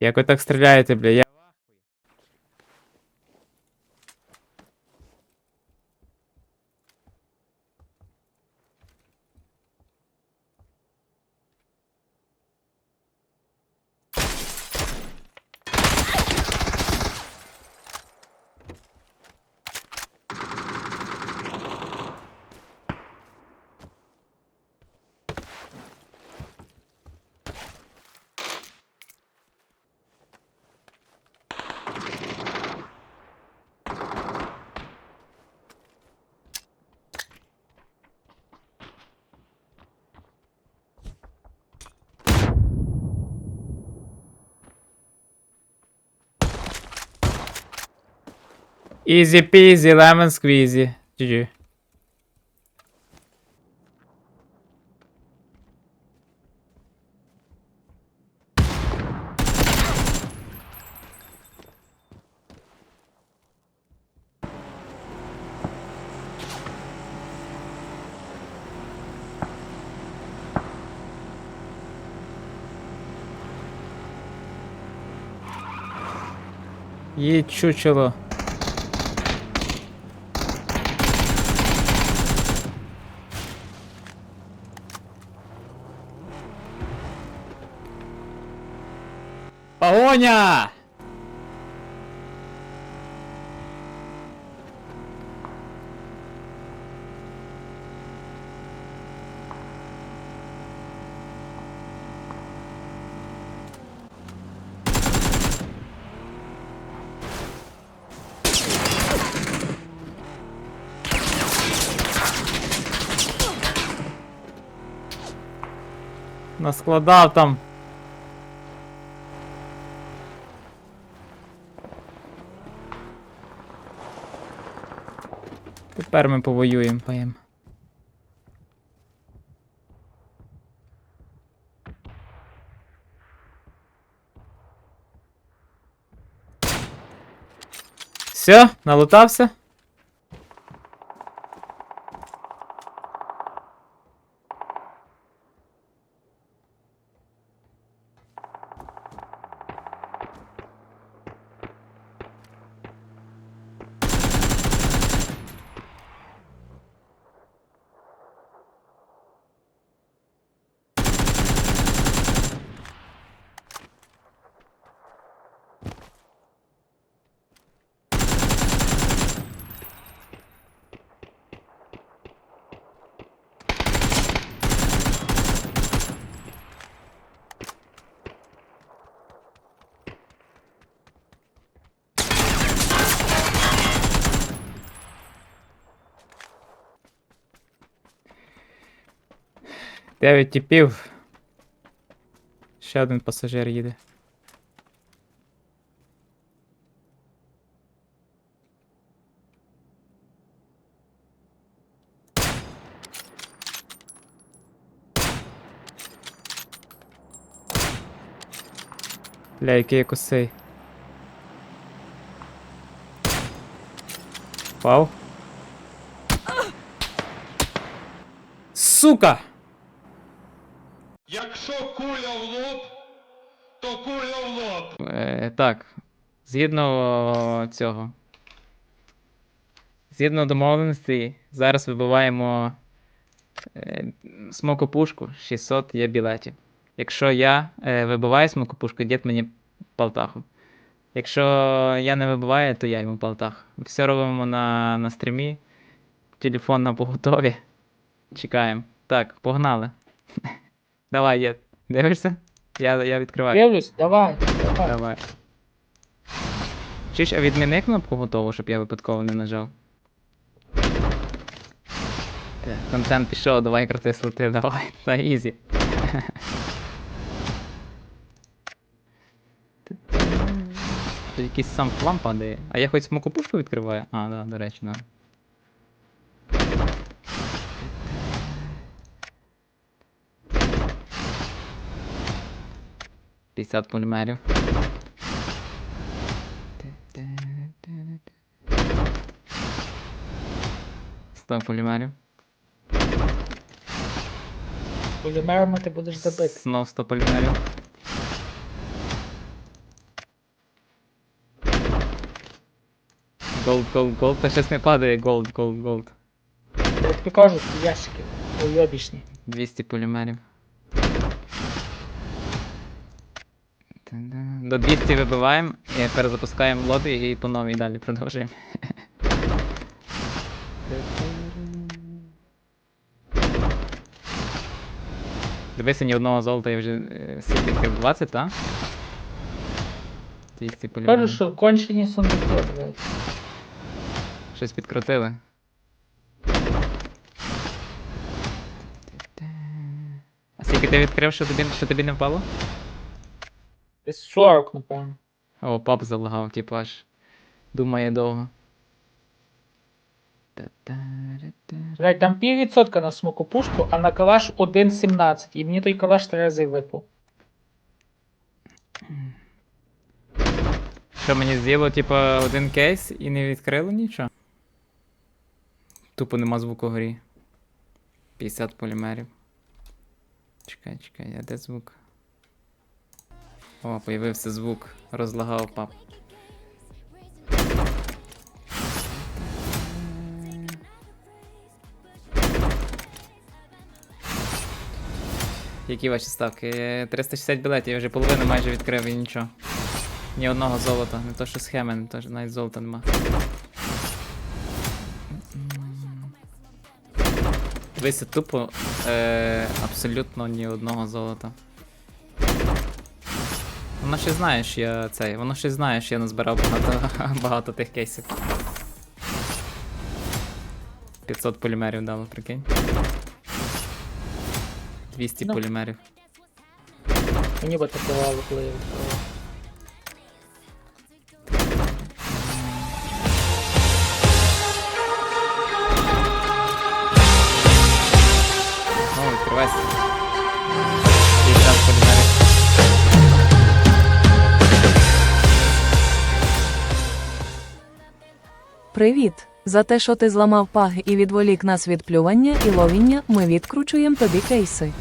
Як ви так стріляєте, бля? Я... Easy peasy lemon squeezy. GG. Yiğit Çuçulu. Погоня! Наскладав там. Тепер ми повоюємо поїм. Все, налутався? Дев'ять типів. Ще один пасажир їде. Бля, який косий. Вау. Сука! Якщо куля в лоб, куля в лоб. Е, так, згідно цього. Згідно домовленості, зараз вибиваємо е, смокопушку 600 є білетів. Якщо я е, вибиваю смокопушку, дід мені палтаху. Якщо я не вибиваю, то я йому палтах. Все робимо на, на стрімі. Телефон на поготові. Чекаємо. Так, погнали. Давай, є. Дивишся? Я, я відкриваю. Дивлюсь, давай, давай. Давай. Чи ж, а відміни кнопку готову, щоб я випадково не нажав. Так, контент пішов, давай крути слоти, давай. Та ізі. Тут якийсь сам план падає. А я хоч смокопушку відкриваю? А, да, до речі, да. 50 полимерів. Сто полімерів. Полімерами ти будеш забити. снова 100 полімерів. Голд, голд, голд. Та щось не падает голд, голд, голд. Я тобі кажу, ящики уйобічні. 200 полімерів. До 200 вибиваємо, і перезапускаємо лобі і по новій далі продовжуємо. Дивися, ні одного золота я вже е, скільки відкрив? 20, так? 200 Кажу, що кончені сундуки, блядь. Щось підкрутили. А скільки ти відкрив, що тобі, що тобі не впало? Десь 40, напевно. О, пап залагав, типу аж думає довго. Блядь, там піввідсотка на смокопушку, а на калаш 1.17. І мені той калаш три рази випав. Що мені з'їло, типу, один кейс і не відкрило нічого? Тупо нема звуку грі. 50 полімерів. Чекай, чекай, а де звук? О, появився звук. Розлагав пап. Які ваші ставки? Е, 360 білетів, я вже половину майже відкрив і нічого. Ні одного золота, не то що схеми, не то що навіть золота нема. Дивися, тупо е, абсолютно ні одного золота. Воно ще знає, що я цей. Воно ще знає, що я назбирав багато, багато тих кейсів. 500 полімерів дало, прикинь. 200 Ну. полімерів. Мені би таке вало, коли я відкривав. Привіт! За те, що ти зламав паг і відволік нас від плювання і ловіння, ми відкручуємо тобі кейси.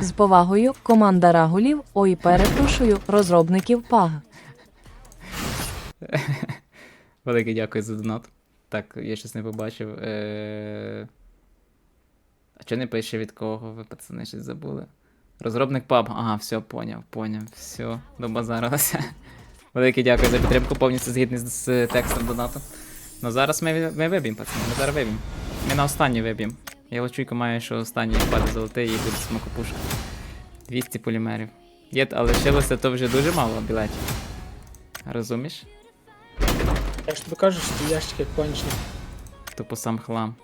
З повагою, команда рагулів, ой, перепрошую, розробників паг. Велике дякую за донат. Так, я щось не побачив. Е... А чого не пише від кого? Ви пацани щось забули. Розробник паб. Ага, все, поняв, поняв. Все, добазарилося. Велике дякую за підтримку, повністю згідний з текстом донату. Ну зараз ми, ми виб'ємо, пацани, ми зараз виб'ємо. Ми на останній виб'ємо. Я лочуйка маю, що останній впаде золотий і буде смокопушка. 200 полімерів. Є, але лишилося то вже дуже мало білетів. Розумієш? Я ж тобі кажу, що ті ящики кончені. Тупо сам хлам.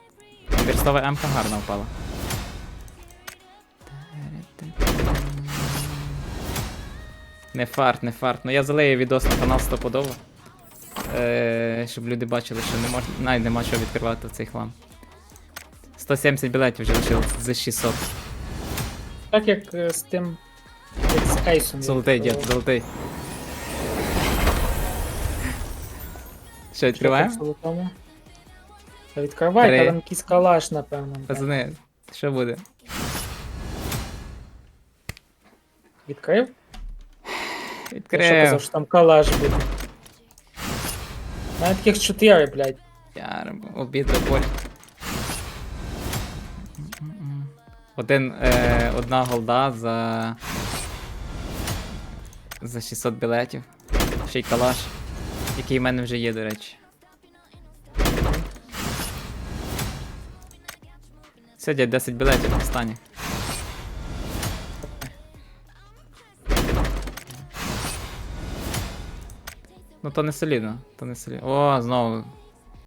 Бірстова М-ка гарно впала. Не фарт, не фарт. Ну я залию відос на канал стопудово. Е, щоб люди бачили, що не можна. Навіть нема що відкривати в цей хлам. 170 білетів вже лишилось за 600. Так як е, з тим. Як з Ейсом. Золотий дід, золотий. Що, відкриваємо? так? Та відкривай, Три. та там якийсь калаш, напевно. блядь. Пацани, що буде? Відкрив? Я що казав, що там калаш буде. У мене таких чотири, блядь. Я обід боль. Один, е, одна голда за. За 600 білетів. Ще й калаш, який в мене вже є, до речі. Сьогодні 10 білетів останніх. Ну то не солідно, то не солідно. О, знову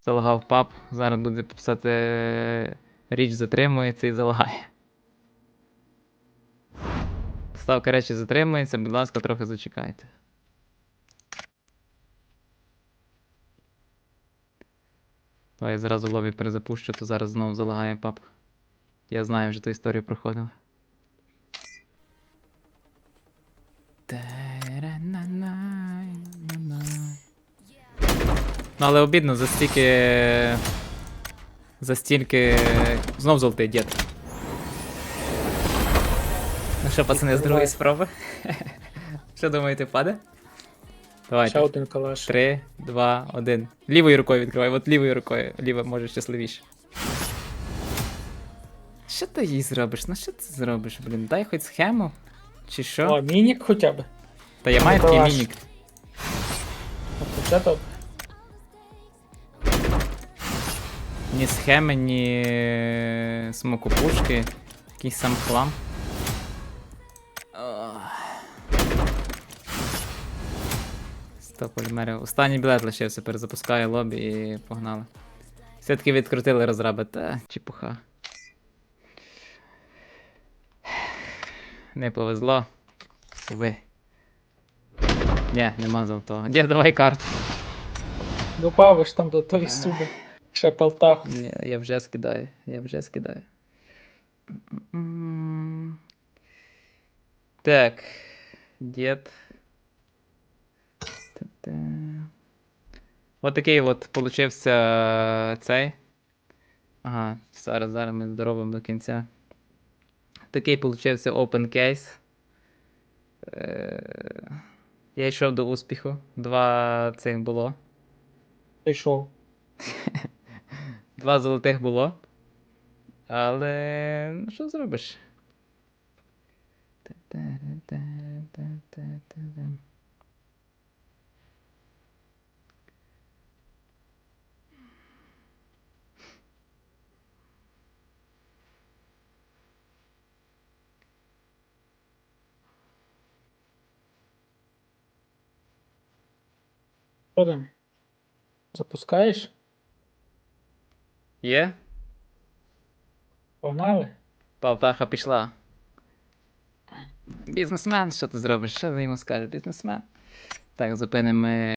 залагав пап. Зараз буде писати е, річ затримується і залагає. Ставка речі затримується, будь ласка, трохи зачекайте. Давай я зразу лобі перезапущу, то зараз знову залагає пап. Я знаю, вже ту історію проходив. Ну, але обідно за стільки. За стільки. Знов золотий дід. Ну що, пацани, з другої спроби? Що думаєте, паде? Ще Давайте. один калаш. Три, два, один. Лівою рукою відкривай, от лівою рукою. Ліва може щасливіше. Що ти їй зробиш? Ну що ти зробиш, блін? Дай хоч схему. Чи що? О, мінік хоча б. Та я маю такий мінік. Це добре. Ні схеми, ні е, смокопушки. Якийсь сам хлам. Сто полімерів. Останній білет лишився, перезапускаю лобі і погнали. Все-таки відкрутили розраби, та чепуха. Не повезло. Ви. Ні, нема золотого. Ні, давай карту. Добавиш там до тої суми. Ще полтаху. Ні, я вже скидаю, я вже скидаю. Так. Дід. От такий от получився цей. Ага, зараз, зараз ми доробимо до кінця. Такий получився open case. Е, Я йшов до успіху. Два цих було. Прийшов. Два золотих було. Але ну що зробиш? Що? Запускаєш? Є? Погнали? Павтаха пішла. Бізнесмен, що ти зробиш? Що ви йому скажете? Бізнесмен. Так, зупинимо.